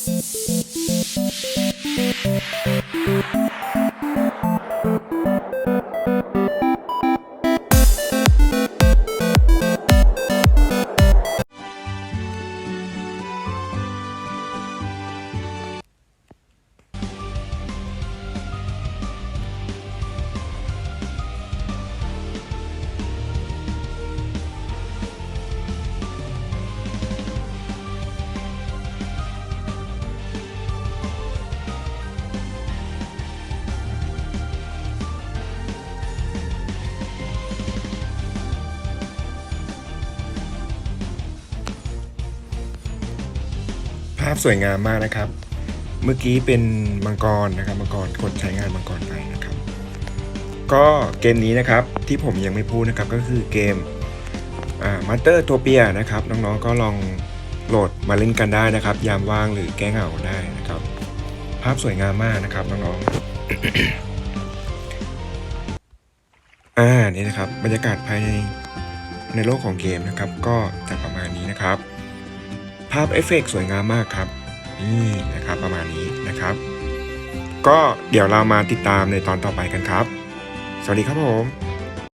ภาพสวยงามมากนะครับ เมื่อกี้เป็นมังกรนะครับมังกรกดใช้งานมังกรไปนะครับ ก็เกมนี้นะครับที่ผมยังไม่พูดนะครับก็คือเกมมาสเตอร์ตัวเปียนะครับน้องๆก็ลองโหลดมาเล่นกันได้นะครับ ยามว่างหรือแก้เหงาได้นะครับ ภาพสวยงามมากนะครับน้องๆอ่านี่นะครับบรรยากาศภายในในโลกของเกมนะครับ ก็จะประมาณนี้นะครับ ภาพเอฟเฟกต์สวยงามมากครับ นี่นะครับประมาณนี้นะครับ ก็เดี๋ยวเรามาติดตามในตอนต่อไปกันครับ สวัสดีครับผม